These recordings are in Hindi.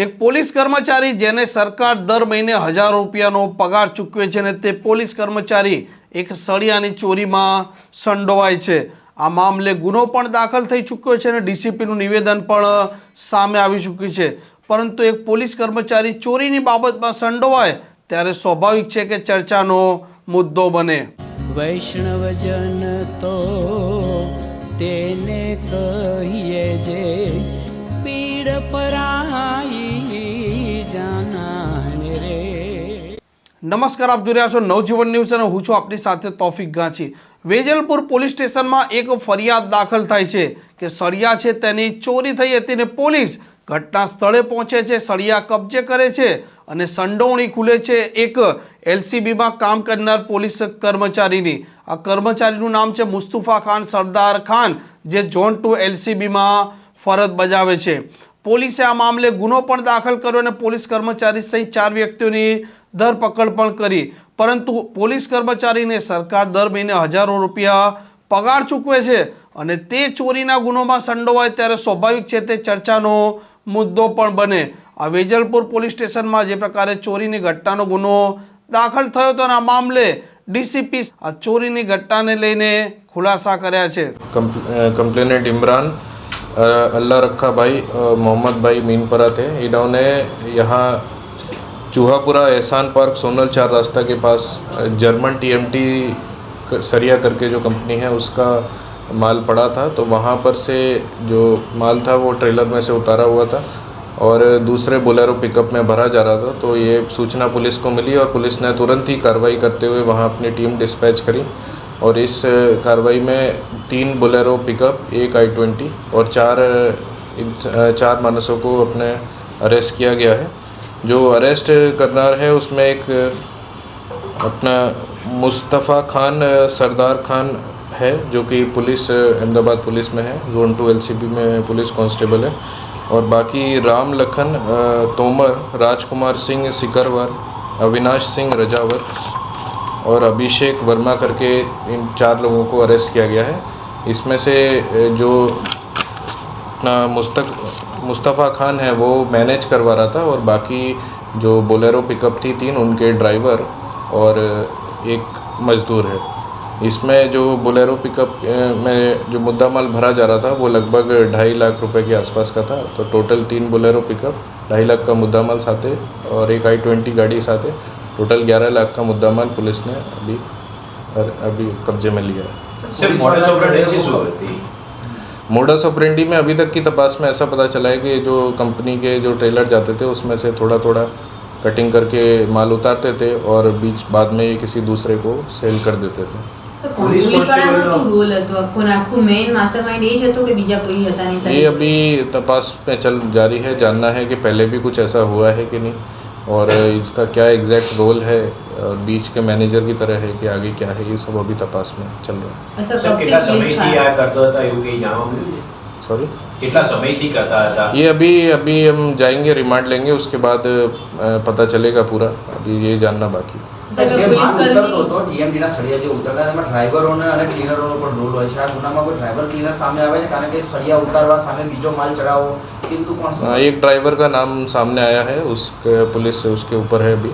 એક પોલીસ કર્મચારી જેને સરકાર દર મહિને હજાર રૂપિયાનો પગાર ચૂકવે છે ને તે પોલીસ કર્મચારી એક સળિયાની ચોરીમાં સંડોવાય છે. આ મામલે ગુનો પણ દાખલ થઈ ચૂક્યો છે અને ડીસીપીનું નિવેદન પણ સામે આવી ચૂક્યું છે. પરંતુ એક પોલીસ કર્મચારી ચોરીની બાબતમાં સંડોવાય ત્યારે સ્વાભાવિક છે કે ચર્ચાનો મુદ્દો બને. વૈષ્ણવજન તો તેને કહીએ જે પીડ પરાઈ નમસ્કાર, આપ જોઈ રહ્યા છો નવજીવન ન્યૂઝ અને હું છું આપની સાથે તોફિક ગાંચી. વેજલપુર પોલીસ સ્ટેશનમાં એક ફરિયાદ દાખલ થાય છે કે સળિયા છે તેની ચોરી થઈ હતી ને પોલીસ ઘટના સ્થળે પહોંચે છે, સળિયા કબજે કરે છે અને સંડોવણી ખુલે છે એક એલસીબીમાં કામ કરનાર પોલીસ કર્મચારીની. આ કર્મચારીનું નામ છે મુસ્તુફા ખાન સરદાર ખાન, જે ઝોન ટુ એલસીબીમાં ફરજ બજાવે છે. પોલીસે આ મામલે ગુનો પણ દાખલ કર્યો અને પોલીસ કર્મચારી સહિત ચાર વ્યક્તિઓની ધરપકડ પણ કરી પરંતુ પોલીસ કર્મચારીને સરકાર દર મહિને હજારો રૂપિયા પગાર ચૂકવે છે અને તે ચોરીના ગુનોમાં સંડોવાય ત્યારે સ્વાભાવિક છે તે ચર્ચાનો મુદ્દો પણ બને આ વેજલપુર પોલીસ સ્ટેશનમાં જે પ્રકારે ચોરીની ઘટનાનો ગુનો દાખલ થયો હતો અને આ મામલે ડીસીપી આ ચોરીની ઘટનાને લઈને ખુલાસા કર્યા છે कंप्लेनेंट इमरान अ, अल्लाह रखा भाई अ, मोहम्मद भाई मीनपरा थे इन्होंने यहाँ चूहापुरा एहसान पार्क सोनल चार रास्ता के पास जर्मन टीएमटी सरिया करके जो कंपनी है, उसका माल पड़ा था। तो वहाँ पर से जो माल था, वो ट्रेलर में से उतारा हुआ था और दूसरे बोलेरो पिकअप में भरा जा रहा था। तो ये सूचना पुलिस को मिली और पुलिस ने तुरंत ही कार्रवाई करते हुए वहाँ अपनी टीम डिस्पैच करी और इस कार्रवाई में तीन बोलेरो पिकअप, एक आई ट्वेंटी और चार चार मानसों को अपने अरेस्ट किया गया है। जो अरेस्ट करनार है, उसमें एक, अपना मुस्तफ़ा खान, सरदार खान है, जो कि पुलिस, अहमदाबाद पुलिस में है जोन टू एलसीबी में पुलिस कांस्टेबल है। और बाकी राम लखन तोमर, राजकुमार सिंह सिकरवर, अविनाश सिंह रजावर और अभिषेक वर्मा करके इन चार लोगों को अरेस्ट किया गया है। इसमें से जो अपना मुस्तक मुस्तफ़ा खान है वो मैनेज करवा रहा था और बाकी जो बोलेरो पिकअप थी तीन उनके ड्राइवर और एक मज़दूर है। इसमें जो बोलेरो पिकअप में जो मुद्दा माल भरा जा रहा था वो लगभग ढाई लाख रुपए के आसपास का था। तो टोटल तीन बोलेरो पिकअप ढाई लाख का मुद्दा माल साथ है और एक आई ट्वेंटी गाड़ी साथ। है टोटल ग्यारह लाख का मुद्दा माल पुलिस ने अभी अभी कब्जे में लिया है। मोडस ऑपरेंडी में अभी तक की तो तपास में ऐसा पता चला है कि जो कंपनी के जो ट्रेलर जाते थे उसमें से थोड़ा थोड़ा कटिंग करके माल उतारते थे और बीच बाद में ये किसी दूसरे को सेल कर देते थे। ये अभी तपास में चल जारी है जानना है कि पहले भी कुछ ऐसा हुआ है कि नहीं और इसका क्या एग्जैक्ट रोल है बीच के मैनेजर की तरह है कि आगे क्या है ये सब अभी तपास में चल रहा है સર સર કબથી કેટલા પોલીસ સમયથી ખા- આ કરતો હતા એવું કંઈ જાણવા મળ્યું છે सॉरी કેટલા સમયથી કરતા હતા ये अभी अभी हम जाएंगे रिमांड लेंगे उसके बाद अ, पता चलेगा पूरा अभी ये जानना बाकी है। સાહેબ, જે પોલીસ માલ ઉતરતો કર્મી હતો ટીએમટીના સળિયા જે ઉતરતા એમાં ડ્રાઈવરોને અને ક્લીનરોનો પણ રોલ હોય છે આ ગુનામાં કોઈ ડ્રાઈવર ક્લીનર સામે આવે છે કારણ કે સળિયા ઉતારવા સામે બીજો માલ ચડાવવો એ બધું કોણ हाँ, સંભાળે? एक ड्राइवर का नाम सामने आया है उस पुलिस उसके ऊपर है अभी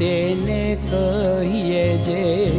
તેને કહીએ જે